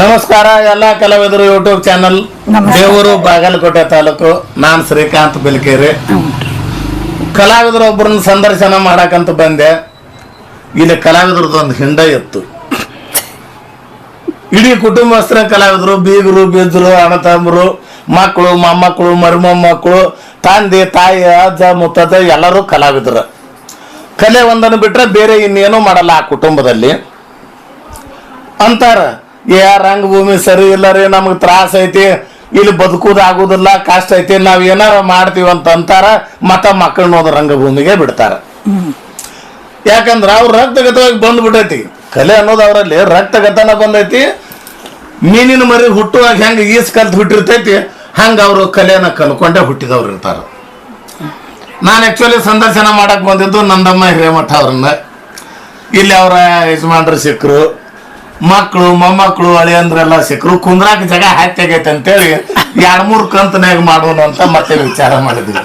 ನಮಸ್ಕಾರ ಎಲ್ಲ ಕಲಾವಿದರು ಯೂಟ್ಯೂಬ್ ಚಾನಲ್ ದೇವರು ಬಾಗಲಕೋಟೆ ತಾಲೂಕು. ನಾನು ಶ್ರೀಕಾಂತ್ ಬಿಲ್ಕೇರಿ. ಕಲಾವಿದರು ಒಬ್ಬರನ್ನ ಸಂದರ್ಶನ ಮಾಡಕಂತ ಬಂದೆ. ಇಲ್ಲಿ ಕಲಾವಿದ್ರದ್ದು ಒಂದು ಹಿಂಡ ಇತ್ತು. ಇಡೀ ಕುಟುಂಬಸ್ಥರ ಕಲಾವಿದರು ಬೀಗರು ಬೀಜರು ಅಣ್ಣ ತಮ್ಮರು ಮಕ್ಕಳು ಮೊಮ್ಮಕ್ಕಳು ಮರಿಮೊಮ್ಮಕ್ಕಳು ತಂದೆ ತಾಯಿ ಅಜ್ಜ ಮುತ್ತಜ್ಜ ಎಲ್ಲರೂ ಕಲಾವಿದರು. ಕಲೆ ಒಂದನ್ನು ಬಿಟ್ರೆ ಬೇರೆ ಇನ್ನೇನು ಮಾಡಲ್ಲ ಆ ಕುಟುಂಬದಲ್ಲಿ. ಅಂತಾರ, ಏ ರಂಗಭೂಮಿ ಸರಿ ಇಲ್ಲ ರೀ, ನಮಗೆ ತ್ರಾಸ ಐತಿ, ಇಲ್ಲಿ ಬದುಕುದು ಆಗುದಿಲ್ಲ, ಕಷ್ಟ ಐತಿ, ನಾವ್ ಏನಾರ ಮಾಡ್ತೀವಿ ಅಂತ ಅಂತಾರ, ಮತ್ತ ಮಕ್ಕಳನ್ನ ಹೋದ ರಂಗಭೂಮಿಗೆ ಬಿಡ್ತಾರ. ಯಾಕಂದ್ರ ಅವ್ರ ರಕ್ತಗತವಾಗಿ ಬಂದ್ಬಿಟ್ಟೈತಿ. ಕಲೆ ಅನ್ನೋದು ಅವರಲ್ಲಿ ರಕ್ತಗತನ ಬಂದೈತಿ, ಮೀನಿನ ಮರಿ ಹುಟ್ಟುವಾಗ ಹೆಂಗ ಈಸ್ ಕಲ್ತ್ ಹುಟ್ಟಿರ್ತೈತಿ, ಹಂಗ ಅವರು ಕಲೆನ ಕಲ್ಕೊಂಡೇ ಹುಟ್ಟಿದವ್ರು ಇರ್ತಾರ. ನಾನು ಆಕ್ಚುಲಿ ಸಂದರ್ಶನ ಮಾಡಕ್ ಬಂದಿದ್ದು ನಂದಮ್ಮ ಹಿರೇಮಠ ಅವ್ರನ್ನ. ಇಲ್ಲಿ ಅವರ ಯಜಮಾನ್ರು ಸಿಕ್ಕರು ಮಕ್ಕಳು ಮೊಮ್ಮಕ್ಕಳು ಅಳಿಯಂದ್ರೆಲ್ಲ ಸಿಕ್ಕರು ಕುಂದ್ರಾಕ ಜಾಗ ಹಾಕ್ಯಾಗೈತೆ ಅಂತೇಳಿ ಎರಡ್ ಮೂರು ಕಂತನಾಗ ಮಾಡೋಣ ಅಂತ ಮತ್ತೆ ವಿಚಾರ ಮಾಡಿದ್ವಿ.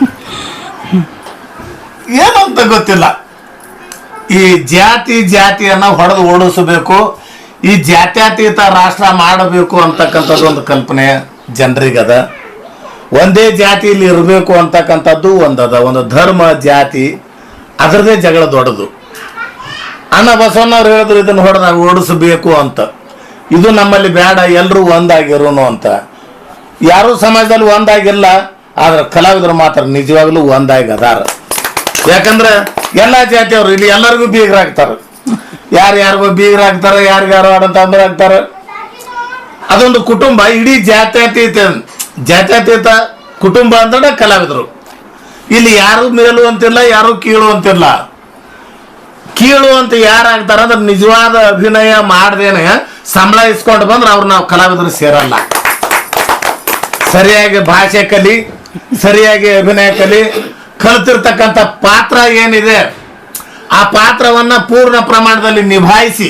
ಏನಂತ ಗೊತ್ತಿಲ್ಲ. ಈ ಜಾತಿ ಜಾತಿಯನ್ನ ಹೊಡೆದು ಓಡಿಸಬೇಕು, ಈ ಜಾತ್ಯಾತೀತ ರಾಷ್ಟ್ರ ಮಾಡಬೇಕು ಅಂತಕ್ಕಂಥದ್ದು ಒಂದು ಕಲ್ಪನೆ ಜನರಿಗದ. ಒಂದೇ ಜಾತಿಯಲ್ಲಿ ಇರಬೇಕು ಅಂತಕ್ಕಂಥದ್ದು ಒಂದದ. ಒಂದು ಧರ್ಮ ಜಾತಿ ಅದರದೇ ಜಗಳ ದೊಡ್ಡದು. ಅಣ್ಣ ಬಸವಣ್ಣವ್ರು ಹೇಳಿದ್ರು, ಇದನ್ನ ಹೊಡೆದಾಗ ಓಡಿಸಬೇಕು ಅಂತ. ಇದು ನಮ್ಮಲ್ಲಿ ಬೇಡ ಎಲ್ಲರೂ ಒಂದಾಗಿರೋನು ಅಂತ. ಯಾರೂ ಸಮಾಜದಲ್ಲಿ ಒಂದಾಗಿಲ್ಲ, ಆದ್ರೆ ಕಲಾವಿದರು ಮಾತ್ರ ನಿಜವಾಗ್ಲೂ ಒಂದಾಗಿ ಅದಾರ ಯಾಕಂದ್ರೆ ಎಲ್ಲಾ ಜಾತಿಯವರು, ಇಲ್ಲಿ ಎಲ್ಲರಿಗೂ ಬೀಗರಾಗ್ತಾರ. ಯಾರು ಯಾರಿಗೋ ಬೀಗರಾಗ್ತಾರ ಯಾರಿಗಾರು ಆಡಂತ ಅಂದ್ರೆ ಆಗ್ತಾರ ಅದೊಂದು ಕುಟುಂಬ, ಇಡೀ ಜಾತ್ಯತೀತ ಜಾತ್ಯತೀತ ಕುಟುಂಬ ಅಂದ್ರೆ ಕಲಾವಿದರು. ಇಲ್ಲಿ ಯಾರು ಮೇಲು ಅಂತಿಲ್ಲ ಯಾರು ಕೀಳು ಅಂತಿಲ್ಲ ಕೀಳು ಅಂತ ಯಾರಾಗ್ತಾರ ಅಂದ್ರೆ ನಿಜವಾದ ಅಭಿನಯ ಮಾಡ್ದೇನೆ ಸಂಬಳ ಇಸ್ಕೊಂಡು ಬಂದ್ರೆ ಅವ್ರು ನಾವು ಕಲಾವಿದರು ಸೇರಲ್ಲ. ಸರಿಯಾಗಿ ಭಾಷೆ ಕಲಿ, ಸರಿಯಾಗಿ ಅಭಿನಯ ಕಲಿ, ಕಲ್ತಿರ್ತಕ್ಕಂಥ ಪಾತ್ರ ಏನಿದೆ, ಆ ಪಾತ್ರವನ್ನ ಪೂರ್ಣ ಪ್ರಮಾಣದಲ್ಲಿ ನಿಭಾಯಿಸಿ,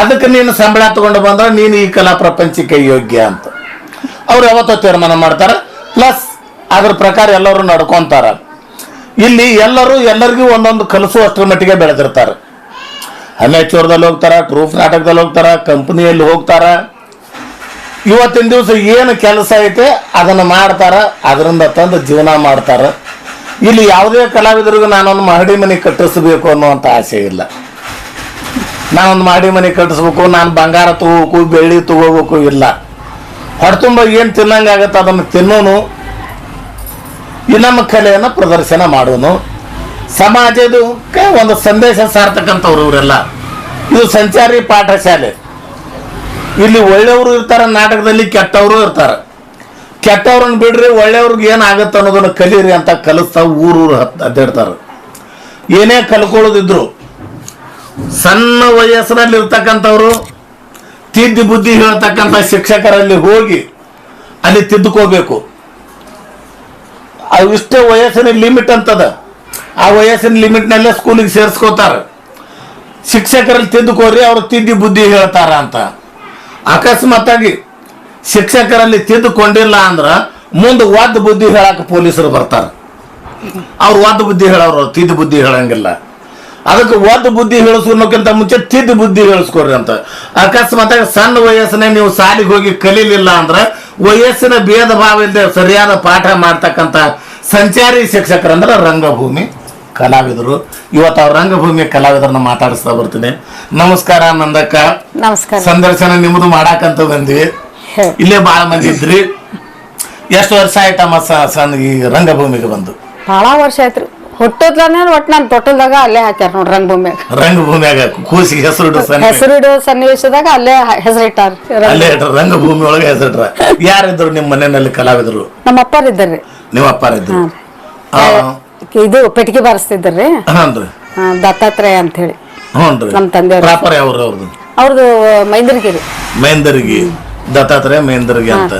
ಅದಕ್ಕೆ ನೀನು ಸಂಬಳ ತಗೊಂಡು ಬಂದ್ರೆ ನೀನು ಈ ಕಲಾ ಪ್ರಪಂಚಕ್ಕೆ ಯೋಗ್ಯ ಅಂತ. ಅವ್ರು ಯಾವತ್ತೋ ತೀರ್ಮಾನ ಮಾಡ್ತಾರೆ, ಪ್ಲಸ್ ಅದ್ರ ಪ್ರಕಾರ ಎಲ್ಲರೂ ನಡ್ಕೊಂತಾರ. ಇಲ್ಲಿ ಎಲ್ಲರೂ ಎಲ್ಲರಿಗೂ ಒಂದೊಂದು ಕಲಸು ಅಷ್ಟರ ಮಟ್ಟಿಗೆ ಬೆಳೆದಿರ್ತಾರೆ. ಹನ್ನೆಚ್ಚೂರದಲ್ಲಿ ಹೋಗ್ತಾರ ಪ್ರೂಫ್ ನಾಟಕದಲ್ಲಿ ಹೋಗ್ತಾರ ಕಂಪನಿಯಲ್ಲಿ ಹೋಗ್ತಾರ. ಇವತ್ತಿನ ದಿವಸ ಏನು ಕೆಲಸ ಐತೆ ಅದನ್ನು ಮಾಡ್ತಾರ, ಅದರಿಂದ ತಂದು ಜೀವನ ಮಾಡ್ತಾರ. ಇಲ್ಲಿ ಯಾವುದೇ ಕಲಾವಿದರಿಗೂ ನಾನೊಂದು ಮಹಡಿ ಮನೆ ಕಟ್ಟಿಸ್ಬೇಕು ಅನ್ನುವಂಥ ಆಸೆ ಇಲ್ಲ. ನಾನೊಂದು ಮಹಡಿ ಮನೆ ಕಟ್ಟಿಸ್ಬೇಕು, ನಾನು ಬಂಗಾರ ತಗೋಬೇಕು, ಬೆಳ್ಳಿ ತಗೋಬೇಕು ಇಲ್ಲ. ಹೊರತುಂಬ ಏನು ತಿನ್ನಂಗಾಗತ್ತೆ ಅದನ್ನು ತಿನ್ನೋನು ಈ ನಮ್ಮ ಕಲೆಯನ್ನು ಪ್ರದರ್ಶನ ಮಾಡೋನು ಸಮಾಜದಕ್ಕೆ ಒಂದು ಸಂದೇಶ ಸಾರ್ತಕ್ಕಂಥವ್ರು ಇವರೆಲ್ಲ. ಇದು ಸಂಚಾರಿ ಪಾಠಶಾಲೆ. ಇಲ್ಲಿ ಒಳ್ಳೆಯವರು ಇರ್ತಾರೆ, ನಾಟಕದಲ್ಲಿ ಕೆಟ್ಟವರು ಇರ್ತಾರೆ. ಕೆಟ್ಟವ್ರನ್ನ ಬಿಡ್ರಿ, ಒಳ್ಳೆಯವ್ರಿಗೆ ಏನಾಗುತ್ತೆ ಅನ್ನೋದನ್ನು ಕಲೀರಿ ಅಂತ ಕಲಿಸ್ತಾ ಊರೂರು ಹತ್ ಅಡ್ಡಾಡ್ತಾರೆ. ಏನೇ ಕಲ್ಕೊಳ್ಳೋದಿದ್ರು, ಸಣ್ಣ ವಯಸ್ಸಿನಲ್ಲಿ ಇರ್ತಕ್ಕಂಥವ್ರು, ತಿದ್ದಿ ಬುದ್ಧಿ ಹೇಳ್ತಕ್ಕಂಥ ಶಿಕ್ಷಕರಲ್ಲಿ ಹೋಗಿ ಅಲ್ಲಿ ತಿದ್ದುಕೋಬೇಕು. ಅವು ಇಷ್ಟೇ ವಯಸ್ಸಿನ ಲಿಮಿಟ್ ಅಂತದ. ಆ ವಯಸ್ಸಿನ ಲಿಮಿಟ್ನಲ್ಲೇ ಸ್ಕೂಲಿಗೆ ಸೇರಿಸ್ಕೋತಾರೆ. ಶಿಕ್ಷಕರಲ್ಲಿ ತಿದ್ದುಕೋರಿ ಅವ್ರು ತಿದ್ದಿ ಬುದ್ಧಿ ಹೇಳ್ತಾರ ಅಂತ. ಅಕಸ್ಮಾತ್ತಾಗಿ ಶಿಕ್ಷಕರಲ್ಲಿ ತಿದ್ದುಕೊಂಡಿಲ್ಲ ಅಂದ್ರ ಮುಂದೆ ಒದ್ದು ಬುದ್ಧಿ ಹೇಳಕ್ಕೆ ಪೊಲೀಸರು ಬರ್ತಾರೆ. ಅವ್ರು ಒದ್ದು ಬುದ್ಧಿ ಹೇಳೋರು ತಿದ್ದು ಬುದ್ಧಿ ಹೇಳಂಗಿಲ್ಲ. ಅದಕ್ಕೆ ಒದ್ದು ಬುದ್ಧಿ ಹೇಳಿಸೋಕ್ಕಿಂತ ಮುಂಚೆ ತಿದ್ದು ಬುದ್ಧಿ ಹೇಳಿಸ್ಕೊಡ್ರಿ ಅಂತ. ಅಕಸ್ಮಾತ್ ಸಣ್ಣ ವಯಸ್ಸನ್ನೇ ನೀವು ಸಾಲಿಗೆ ಹೋಗಿ ಕಲೀಲಿಲ್ಲ ಅಂದ್ರೆ ವಯಸ್ಸಿನ ಭೇದ ಭಾವ ಇಲ್ಲದೆ ಸರಿಯಾದ ಪಾಠ ಮಾಡ್ತಕ್ಕಂಥ ಸಂಚಾರಿ ಶಿಕ್ಷಕರಂದ್ರೆ ರಂಗಭೂಮಿ ಕಲಾವಿದರು. ಇವತ್ತು ಅವ್ರ ರಂಗಭೂಮಿ ಕಲಾವಿದರನ್ನ ಮಾತಾಡಿಸ್ತಾ ಬರ್ತೀನಿ. ನಮಸ್ಕಾರ ನಂದಕ್ಕ. ನಮಸ್ಕಾರ. ಸಂದರ್ಶನ ನಿಮ್ಮದು ಮಾಡಾಕಂತ ಬಂದ್ವಿ. ಇಲ್ಲೇ ಬಹಳ ಮಂದಿ ಇದ್ರಿ. ಎಷ್ಟು ವರ್ಷ ಆಯ್ತಮ್ಮ ಈ ರಂಗಭೂಮಿಗೆ ಬಂದು? ಬಹಳ ವರ್ಷ ಆಯ್ತ್ರಿ. ಹುಟ್ಟದ್ಲನೇ ಒಟ್ ನಾನು ತೊಟ್ಟಲ್ದಾಗ ಅಲ್ಲೇ ಹಾಕ್ಯಾರ ನೋಡ್ರಿ ರಂಗಭೂಮಿಯಾಗ. ರಂಗಭೂಮಿಯಾಗ ಕೂಸಿಗೆ ಹೆಸರು ಹೆಸರಿಡೋ ಸನ್ನಿವೇಶದಾಗ ಅಲ್ಲೇ ಹೆಸರಿಟ್ಟಾರ. ಅಲ್ಲೇ ಇಟ್ರ ರಂಗಭೂಮಿ ಒಳಗ ಹೆಸರಿಟ್ರ. ಯಾರಿದ್ರು ನಿಮ್ಮ ಮನೆಯಲ್ಲಿ ಕಲಾವಿದರು? ನಮ್ಮ ಅಪ್ಪರ್ ಇದ್ದಾರ್ರಿ ನಿಮ್ಮ ಅಪ್ಪಾರಿದ್ರು ಹಾ ಇದು ಪೆಟ್ಟಿಗೆ ಬಾರಿಸ್ತಿದ್ದಾರ್ರಿ ಹಾನ್ರಿ ದತ್ತಾತ್ರೇಯ ಅಂತ ಹೇಳಿ ಹ್ಞೂನ್ರಿ ನಮ್ಮ ತಂದೆ ಪ್ರಾಪರ್ ಯಾವ್ರು ಅವ್ರದ್ದು? ಅವ್ರದ್ದು ಮೈಂದರ್ಗಿರಿ. ಮೈಂದರ್ಗಿ. ದತ್ತಾತ್ರೇಯ ಮೈಂದರ್ಗಿ ಅಂತ.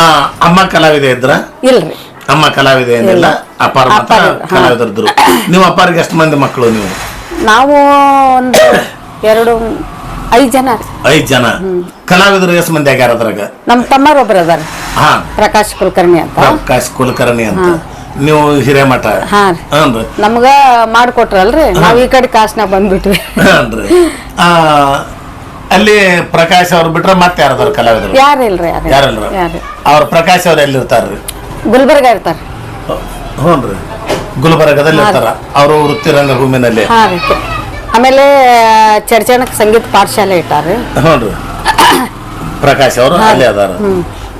ಆ ಅಮ್ಮ ಕಲಾವಿದೆ ಇದ್ರ? ಇಲ್ರಿ. ಅಮ್ಮ ಕಲಾವಿದೆ ಏನಿಲ್ಲ ಅಪ್ಪಾರ ಮಾತ್ರ ಅಪ್ಪಾರು, ನೀವು ಅಪ್ಪಾರಿಗೆ ಎಷ್ಟು ಮಂದಿ ಮಕ್ಕಳು ನೀವು? ನಾವು ಒಂದು ಎರಡು ಐದು ಜನ. ಐದ್ ಜನ. ಕಲಾವಿದರು ಎಷ್ಟು ಮಂದಿ ಆಗ್ಯಾರ ಅದ್ರಾಗ? ನಮ್ಮ ತಮ್ಮರು ಒಬ್ರು ಅದಾರ. ಹಾ. ಪ್ರಕಾಶ್ ಕುಲಕರ್ಣಿ ಅಂತ. ಪ್ರಕಾಶ್ ಕುಲಕರ್ಣಿ ಅಂತ. ನೀವು ಹಿರೇಮಠ? ಹನ್ರಿ ನಮ್ಗ ಮಾಡ್ಕೊಟ್ರಲ್ರಿ. ನಾವ್ ಈ ಕಡೆ ಕಾಸ್ನಾಗ ಬಂದ್ಬಿಟ್ವಿ. ಹನ್ರಿ ಆ ಅಲ್ಲಿ ಪ್ರಕಾಶ್ ಅವ್ರು ಬಿಟ್ರೆ ಮತ್ತೆ ಯಾರದಾರ ಕಲಾವಿದರು? ಯಾರು ಯಾರಿಲ್ರಿ ಯಾರು ಯಾರಲ್ರ ಯಾರು ಅವ್ರ ಪ್ರಕಾಶ್ ಅವ್ರು ಎಲ್ಲಿರ್ತಾರ್ರಿ? ಗುಲ್ಬರ್ಗ ಇರ್ತಾರ. ಹ್ಞೂ ರೀ. ಗುಲ್ಬರ್ಗದಲ್ಲಿ ಇರ್ತಾರ. ಅವರು ವೃತ್ತಿ ರಂಗಭೂಮಿನಲ್ಲಿ ಹಾ ರೀ. ಆಮೇಲೆ ಚರ್ಚನಕ್ ಸಂಗೀತ ಪಾಠಶಾಲೆ ಇಟ್ಟಾರ. ಹ್ಞೂ ರೀ. ಪ್ರಕಾಶ್ ಅವರು ಅಲ್ಲೇ ಅದಾರ.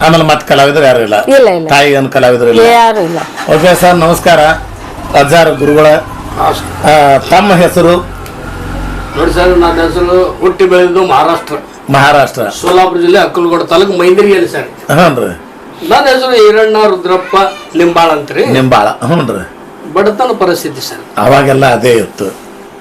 ಆಮೇಲೆ ಮತ್ತೆ ಕಲಾವಿದರು ಯಾರು ಇಲ್ಲ. ಇಲ್ಲ, ಇಲ್ಲ. ತಾಯಿ ಏನು ಕಲಾವಿದರು ಇಲ್ಲ. ಯಾರು ಇಲ್ಲ. ಓಕೆ ಸರ್ ನಮಸ್ಕಾರ. ಅಜ್ಜಾರ್ ಗುರುಗಳ. ಆ, ತಮ್ಮ ಹೆಸರು? ನೋಡಿ ಸರ್ ನನ್ನ ಹೆಸರು ಹುಟ್ಟಿ ಬೆಳೆದು ಮಹಾರಾಷ್ಟ್ರ. ಮಹಾರಾಷ್ಟ್ರ. ಸೋಲಾಪುರ ಜಿಲ್ಲೆ ಅಕ್ಕಲಗೋಡ ತಾಲೂಕು ಮೈಂದಿರಿಯಲ್ಲಿ ಸರ್. ಹ್ಞೂ ರೀ. ನನ್ನ ಹೆಸರು ಈರಣ್ಣ ರುದ್ರಪ್ಪ ನಿಂಬಾಳ ಅಂತ್ರಿ. ನಿಂಬಾಳ ಹ್ಞೂ ರೀ. ಬಡತನ ಪರಿಸ್ಥಿತಿ ಸರ್. ಅವಾಗೆಲ್ಲ ಅದೇ ಇತ್ತು.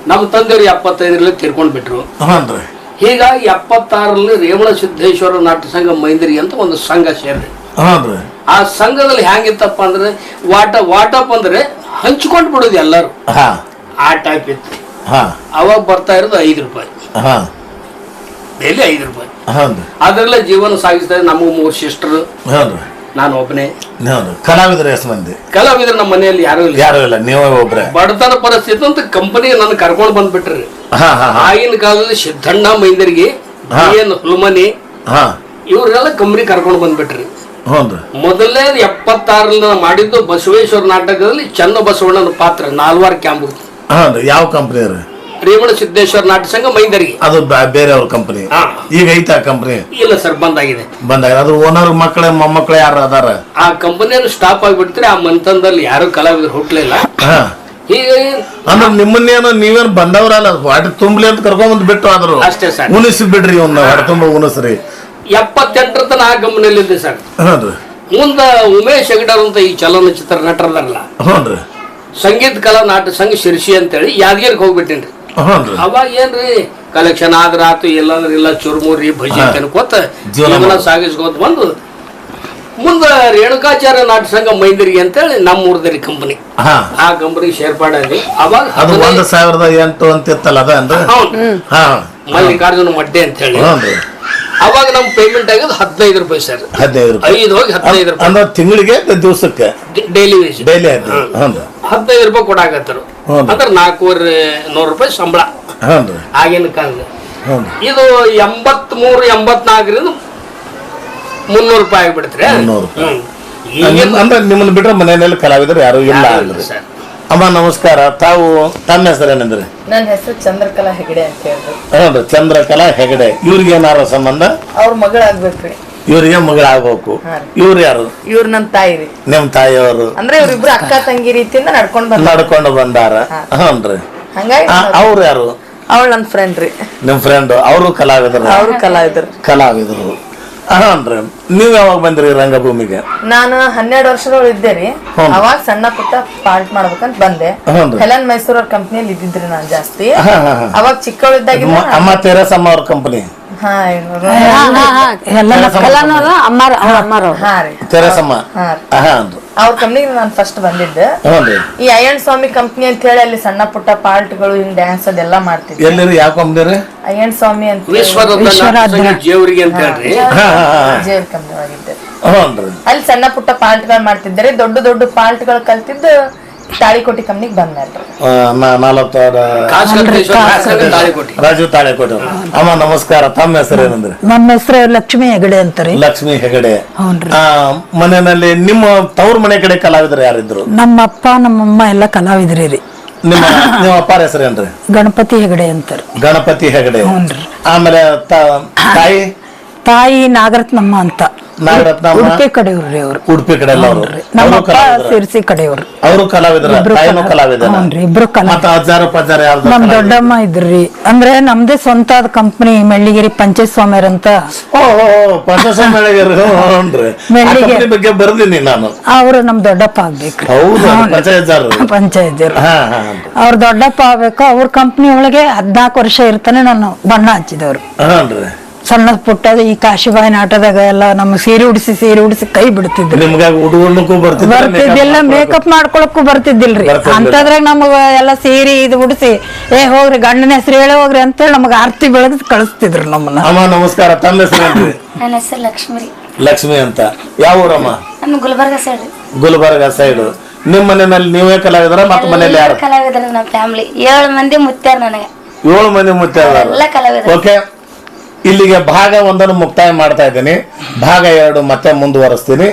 ನಮ್ಮ ತಂದೆಯವರು ಎಪ್ಪತ್ತೈದರಲ್ಲಿ ತೀರ್ಕೊಂಡ್ ಬಿಟ್ರು. ಹ್ಞೂ ರೀ. ಹೀಗಾಗಿ ಎಪ್ಪತ್ತಾರರಲ್ಲಿ ರೇವಣ ಸಿದ್ದೇಶ್ವರ ನಾಟ್ಯ ಸಂಘ ಮೈಂದ್ರಿ ಅಂತ ಒಂದು ಸಂಘ ಸೇರಿ ಹ್ಞೂ ರೀ. ಆ ಸಂಘದಲ್ಲಿ ಹೆಂಗಿತ್ತಪ್ಪ ಅಂದ್ರೆ ವಾಟ ವಾಟಪ್ ಅಂದ್ರೆ ಹಂಚ್ಕೊಂಡು ಬಿಡೋದು ಎಲ್ಲರೂ. ಹಾ. ಆ ಟೈಪ್ ಇತ್ತು. ಹಾ. ಅವಾಗ ಬರ್ತಾ ಇರೋದು ಐದು ರೂಪಾಯಿ. ಹಾ. ಡೈಲಿ ಐದು ರೂಪಾಯಿ. ಹೌದು. ಅದರಲ್ಲೇ ಜೀವನ ಸಾಗಿಸ್ತಾ ಇದ್ದಾರೆ ನಮ್ಮ ಮೂರು ಸಿಸ್ಟರ್ ರೀ ನಾನು ಒಬ್ಬನೇ. ಹೌದು. ರೀ ಎಸ್ ಮಂದಿ? ಕಲಾವಿದರು ನಮ್ಮ ಮನೆಯಲ್ಲಿ ಯಾರು ಇಲ್ಲ. ಯಾರು ಇಲ್ಲ. ನೀವೇ ಒಬ್ರೆ. ಬಡತನ ಪರಿಸ್ಥಿತಿ ಅಂತ ಕಂಪನಿ ನನ್ನ ಕರ್ಕೊಂಡು ಬಂದ್ಬಿಟ್ರಿ. ಹಾ ಹಾ ಹಾ. ಆಗಿನ ಕಾಲದಲ್ಲಿ ಸಿದ್ದಣ್ಣ ಮೈಂದರಿಗೆ. ಏನ್ ಹುಲ್ಮನಿ ಹಾ. ಇವರೆಲ್ಲ ಕಂಪನಿ ಕರ್ಕೊಂಡು ಬಂದ್ಬಿಟ್ರಿ. ರೀ ಮೊದಲನೇ ಎಪ್ಪತ್ತಾರಲ್ಲಿ ಮಾಡಿದ್ದು ಬಸವೇಶ್ವರ ನಾಟಕದಲ್ಲಿ ಚನ್ನ ಬಸವಣ್ಣನ ಪಾತ್ರ ನಾಲ್ವಾರು ಕ್ಯಾಂಪ್. ಯಾವ ಕಂಪ್ನಿ ರೇವಣ ಸಿದ್ದೇಶ್ವರ ನಾಟ್ಯ ಸಂಘ ಮೈಂದರಿಗೆ. ಅದು ಬೇರೆ ಅವ್ರ ಕಂಪನಿ ಈಗ ಈಗ ಆ ಕಂಪನಿ ಇಲ್ಲ ಸರ್ ಬಂದಾಗಿದೆ. ಬಂದಾಗ ಅದು ಓನರ್ ಮಕ್ಕಳ ಮೊಮ್ಮಕ್ಕಳು ಯಾರು ಅದಾರ? ಆ ಕಂಪನಿಯನ್ನು ಸ್ಟಾಪ್ ಆಗಿಬಿಡ್ತಾರೆ ಆ ಮಂತನದಲ್ಲಿ ಯಾರು ಕಲಾವಿದರು ಹುಟ್ಲಿಲ್ಲ. ಹೀಗೆ ಅಂದ್ರೆ ನಿಮ್ಮನ್ನೇನು ನೀವೇನು ಬಂದವ್ರಲ್ಲ ಹೊಟ್ಟೆ ತುಂಬಲಿ ಅಂತ ಕರ್ಕೊಂಡ್ ಬಿಟ್ಟು ಆದ್ರು. ಅಷ್ಟೇ ಸರ್. ಉಣಿಸಿ ಬಿಡ್ರಿ ಒಂದು ಹೊಟ್ಟೆ ತುಂಬ ಉಣಿಸ್ರಿ. ಎಪ್ಪತ್ತೆಂಟರ ತನ ಆ ಕಂಪನಿಯಲ್ಲಿದ್ದೆ ಸರ್ ಹ್ಞೂ ರೀ. ಮುಂದ ಉಮೇಶ್ ಹೆಗಡರ್ ಅಂತ ಈ ಚಲನಚಿತ್ರ ನಟರಲ್ಲ ಹ್ಞೂ ಸಂಗೀತ ಕಲಾ ನಾಟ್ಯ ಸಂಘ ಶಿರ್ಸಿ ಅಂತೇಳಿ ಯಾದಗಿರಿಗೆ ಹೋಗ್ಬಿಟ್ಟೇನ್ರಿ. ಅವಾಗ ಏನ್ರಿ ಕಲೆಕ್ಷನ್ ಆದ್ರ ಆತು ಎಲ್ಲಾದ್ರೂ ಇಲ್ಲ ಚುರ್ಮುರಿ ಭಜಿ. ಅನ್ಕೋತ ಜೀವನ. ಸಾಗಿಸ್ಕೋತ ಬಂದು ಮುಂದ ರೇಣುಕಾಚಾರ್ಯ ನಾಟ ಸಂಘ ಮೈಂದಿರಿಗೆ ಅಂತೇಳಿ ನಮ್ಮ ಊರದಲ್ಲಿ ಕಂಪನಿ. ಹಾ. ಆ ಕಂಪನಿ ಸೇರ್ಪಾಡಾಗಿ ಅವಾಗ ಅದು ಒಂದ್ ಸಾವಿರದ ಎಂಟು ಅಂತ ಇತ್ತಲ್ಲ ಅದ? ಹೌದು. ಹಾ. ಮಲ್ಲಿಕಾರ್ಜುನ ಮಡ್ಡೆ ಅಂತ ಹೇಳಿ ಅವಾಗ ನಮ್ ಪೇಮೆಂಟ್ ಆಗೋದು ಹದಿನೈದು ರೂಪಾಯಿ ಸರ್ ಹದಿನೈದು ರೂಪಾಯಿ. ಐದು ಹೋಗಿ ಹದಿನೈದು ರೂಪಾಯಿ. ಅಂದ್ರೆ ತಿಂಗಳಿಗೆ ದಿವಸಕ್ಕೆ? ಡೈಲಿ ವೇಜ್ ಡೈಲಿ ಹದಿನೈದು ಹ್ಞೂ ರೀ ಹದಿನೈದು ರೂಪಾಯಿ ಕೊಡಾಕತ್ತರು. ಅಂದ್ರೆ ನಾಲ್ಕೂವರೆ ನೂರು ರೂಪಾಯಿ ಸಂಬಳ. ಆಗಿನ ಕಾಲದ. ಇದು ಎಂಬತ್ ಮೂರು ಎಂಬತ್ನಾಲ್ಕರಿಂದ ಮುನ್ನೂರು ರೂಪಾಯಿ ಆಗಿಬಿಡ್ತ್ರಿ. ಅಂದ್ರೆ ನಿಮ್ಮನ್ನ ಬಿಟ್ರೆ ಮನೆಯಲ್ಲಿ ಕಲಾವಿದರು ಯಾರು ಇಲ್ಲ ಸರ್. ಅಮ್ಮ ನಮಸ್ಕಾರ. ತಾವು ತಮ್ಮ ಏನಂದ್ರೆ? ನನ್ನ ಹೆಸರು ಚಂದ್ರಕಲಾ ಹೆಗಡೆ ಅಂತ ಹೇಳಿದ್ರು ಹ್ಞೂ ರೀ ಚಂದ್ರಕಲಾ ಹೆಗಡೆ. ಇವ್ರಿಗೆ ಏನಾರ ಸಂಬಂಧ? ಅವ್ರ ಮಗಳಾಗ್ಬೇಕ್ರಿ. ಇವ್ರಿಗೆ ಮಗಳ ಆಗ್ಬೇಕು ಇವ್ರ ಯಾರು? ಇವ್ರ ನಮ್ ತಾಯಿ ರೀ. ನಿಮ್ ತಾಯಿಯವರು. ಅಂದ್ರೆ ಇವ್ರಿಬ್ರು ಅಕ್ಕ ತಂಗಿ ರೀತಿಯಿಂದ ನಡ್ಕೊಂಡ್ ಬಂದ ನಡ್ಕೊಂಡು ಬಂದಾರ. ಹ್ಞೂನ್ರಿ ಹಂಗಾಗಿ ಅವ್ರು ಯಾರು? ಅವಳು ನನ್ನ ಫ್ರೆಂಡ್ ರೀ. ನಿಮ್ ಫ್ರೆಂಡ್ ಅವರು ಕಲಾವಿದರು? ಅವರು ಕಲಾವಿದರು. ಕಲಾವಿದರು. ಹ್ಞೂನ್ರಿ ನೀವ್ ಯಾವಾಗ ಬಂದ್ರಿ ರಂಗಭೂಮಿಗೆ? ನಾನು ಹನ್ನೆರಡು ವರ್ಷದೊಳಗೆ ಇದ್ದೆ ರೀ. ಅವಾಗ ಸಣ್ಣ ಪುಟ್ಟ ಪಾರ್ಟ್ ಮಾಡ್ಬೇಕಂತ ಬಂದೆ. ಹ್ಞೂನ್ರಿ. ಹೆಲನ್ ಮೈಸೂರ್ ಅವ್ರ ಕಂಪ್ನಿಯಲ್ಲಿ ಇದ್ದಿದ್ರಿ ನಾನು ಜಾಸ್ತಿ. ಅವಾಗ ಚಿಕ್ಕವಳಿದ್ದಾಗ ಅಮ್ಮ ತೆರಸಮ್ಮ ಅವ್ರ ಕಂಪನಿ ಹಾ ಇವ್ರು- ಹಾ ಹಾ ಹಾ. ಎಲ್ಲ ಕಲಾನವ್ರು ಅಮ್ಮಾರ ಅವ್ರ ಅಮ್ಮಾರ. ಅವ್ರು ಹಾ ರೀ. ತೆರಸಮ್ಮ. ಹಾ ರೀ. ಹಾಂ ಅವ್ರ ಕಂಪ್ನಿಗೆ ನಾನು ಫಸ್ಟ್ ಬಂದಿದ್ದೆ. ಈ ಅಯ್ಯಣ್ಣ ಸ್ವಾಮಿ ಕಂಪ್ನಿ ಅಂತ ಹೇಳಿ ಅಲ್ಲಿ ಸಣ್ಣ ಪುಟ್ಟ ಪಾರ್ಟ್ಗಳು ಹಿಂಗ್ ಡ್ಯಾನ್ಸ್ ಅದೆಲ್ಲ ಮಾಡ್ತಿದ್ದೆ. ಎಲ್ಲಿರಿ ಯಾವ ಕಂಪ್ನಿ ರೀ? ಅಯ್ಯಣ್ಣ ಸ್ವಾಮಿ ಅಂತ ಹೇಳಿ. ವಿಶ್ವರತ್ನ ಜೇವರಿಗೆ ಅಂತ ಹೇಳ್ರಿ. ಹಾ ಹಾ ಹಾ. ಜೇಲ್ ಕಂಪ್ನಿ ಆಗಿದ್ದೆ ಹ್ಞೂನ್ರಿ ಅಲ್ಲಿ ಸಣ್ಣ ಪುಟ್ಟ ಪಾರ್ಟ್ಗಳು ಮಾಡ್ತಿದ್ದಾರೆ. ದೊಡ್ಡ ದೊಡ್ಡ ಪಾರ್ಟ್ಗಳು ಕಲ್ತಿದ್ದು ತಾಳಿಕೋಟಿ ಕಂಪ್ನಿಗೆ ಬಂದ್ರಿ ಆ, ನಾ- ನಾಲ್ವತ್ತಾರು ಕಾಸಕರ್ತೇಶ್ವರ ಸಂಘ ತಾಳಿಕೋಟಿ. ರಾಜು ತಾಳೆಕೋಟೆ. ಅಮ್ಮ ನಮಸ್ಕಾರ. ತಮ್ಮ ಹೆಸರು ಏನಂದ್ರೆ? ನಮ್ಮ ಹೆಸರು ಲಕ್ಷ್ಮಿ ಹೆಗಡೆ ಅಂತಾರೆ. ಲಕ್ಷ್ಮಿ ಹೆಗಡೆ. ಮನೆಯಲ್ಲಿ ನಿಮ್ಮ ತವ್ರ ಮನೆ ಕಡೆ ಕಲಾವಿದರು ಯಾರಿದ್ರು? ನಮ್ಮ ಅಪ್ಪ ನಮ್ಮಮ್ಮ ಎಲ್ಲ ಕಲಾವಿದ್ರಿ ರೀ. ನಿಮ್ಮ ನಿಮ್ಮ ಅಪ್ಪಾರ ಹೆಸರೇನ್ರಿ ಗಣಪತಿ ಹೆಗಡೆ ಅಂತಾರೆ. ಗಣಪತಿ ಹೆಗಡೆ. ಆಮೇಲೆ ತಾಯಿ? ತಾಯಿ ನಾಗರತ್ನಮ್ಮ ಅಂತ. ನಾಗರತ್ನಮ್ಮ ಉಡುಪಿ ಕಡೆಯವ್ರಿ ಅವ್ರು. ಉಡುಪಿ ಕಡೆ ಎಲ್ಲ ಅವರು. ನಮ್ಮ ಅವರು ಅಪ್ಪ ಕಲಾವಿದ್ರ. ಸಿರ್ಸಿ ಕಡೆಯವ್ರು. ಅವರು ಕಲಾವಿದ್ರ ಇಬ್ರು ತಾಯಿನೂ ಕಲಾ- ಕಲಾವಿದರ. ಹ್ಞೂನ್ರಿ, ಇಬ್ರು ಕಲಾ- ಮತ್ತ ಅಜ್ಜಾರ ಪಜ್ಜಾರ ಯಾರ್ದು ನಮ್ ಕಲಾವಿದ್ರ? ದೊಡ್ಡಮ್ಮ ಇದ್ರಿ ಅಂದ್ರೆ ನಮ್ದೇ ಸ್ವಂತ ಕಂಪ್ನಿ ಮೆಳ್ಳಿಗಿರಿ ಪಂಚಾಯತ್ ಸ್ವಾಮಿಯರ್ ಅಂತ. ಓ ಪಂಚಸ್ವಾಮಿ ಹ್ಞೂನ್ರಿ ಆ ಮೆಳ್ಳಿಗೆ. ಕಂಪ್ನಿ ಬಗ್ಗೆ ಬರ್ದೀನಿ ನಾನು ಅವ್ರು ನಮ್ ದೊಡ್ಡಪ್ಪ ಆಗ್ಬೇಕ್ರಿ ಹೌದು ಪಂಚಾಯತ್ ಪಂಚಾಯತ್ ಹಾ ಹಾ ಅವ್ರ ದೊಡ್ಡಪ್ಪ ಆಗ್ಬೇಕು. ಅವ್ರ ಕಂಪ್ನಿ ಒಳಗೆ ಹದ್ನಾಕ್ ವರ್ಷ ಇರ್ತಾನೆ ನಾನು ಬಣ್ಣ ಹಚ್ಚಿದವ್ರು. ಸಣ್ಣ ಪುಟ್ಟದ ಈ ಕಾಶಿಬಾಯಿ ಆಟದಾಗ ಎಲ್ಲ ನಮ್ಮ ಸೀರೆ ಉಡಿಸಿ ಸೀರೆ ಉಡಿಸಿ ಕೈ ಬಿಡ್ತಿದ್ರು ನಿಮ್ಗ ಬರ್ತಿದ್ದಿಲ್ಲ ಮೇಕಪ್ ಮಾಡ್ಕೊಳಕ್ಕೂ ಬರ್ತಿದ್ದಿಲ್ರಿ. ಅಂತದ್ರಾಗ ನಮಗ ಎಲ್ಲ ಸೀರೆ ಇದು ಉಡಿಸಿ ಏ ಹೋಗ್ರಿ ಗಂಡನ ಹೆಸರು ಹೇಳಿ ಹೋಗ್ರಿ ಅಂತೇಳಿ ನಮಗ ಆರ್ತಿ ಬೆಳಗ್ ಕಳಿಸ್ತಿದ್ರು ನಮ್ಮನ್ನ. ಅಮ್ಮ ನಮಸ್ಕಾರ. ತಮ್ಮ ಹೆಸರು ನನ್ನ ಹೆಸರು ಲಕ್ಷ್ಮಿ. ಲಕ್ಷ್ಮಿ ಅಂತ. ಯಾವ ಊರಮ್ಮ? ನಮ್ಮ ಗುಲ್ಬರ್ಗ ಸೈಡ್ ರೀ. ಗುಲ್ಬರ್ಗ ಸೈಡ್ ನಿಮ್ಮ ಮನೆಯಲ್ಲಿ ನೀವೇ ಕಲಾವಿದರ ಮತ್ತೆ ಮನೆಯಲ್ಲಿ ಯಾರು? ಕಲಾವಿದ್ರ ನಮ್ಮ ಫ್ಯಾಮಿಲಿ ಏಳು ಮಂದಿ ಮುತ್ತಾರ ನನಗೆ. ಏಳು ಮಂದಿ ಮುತ್ತಾರ ಎಲ್ಲ ಕಲಾವಿದರ. ಓಕೆ ಇಲ್ಲಿಗೆ ಭಾಗ ಒಂದನ್ನು ಮುಕ್ತಾಯ ಮಾಡ್ತಾ ಇದ್ದೀನಿ. ಭಾಗ ಎರಡು ಮತ್ತೆ ಮುಂದುವರಿಸ್ತೀನಿ.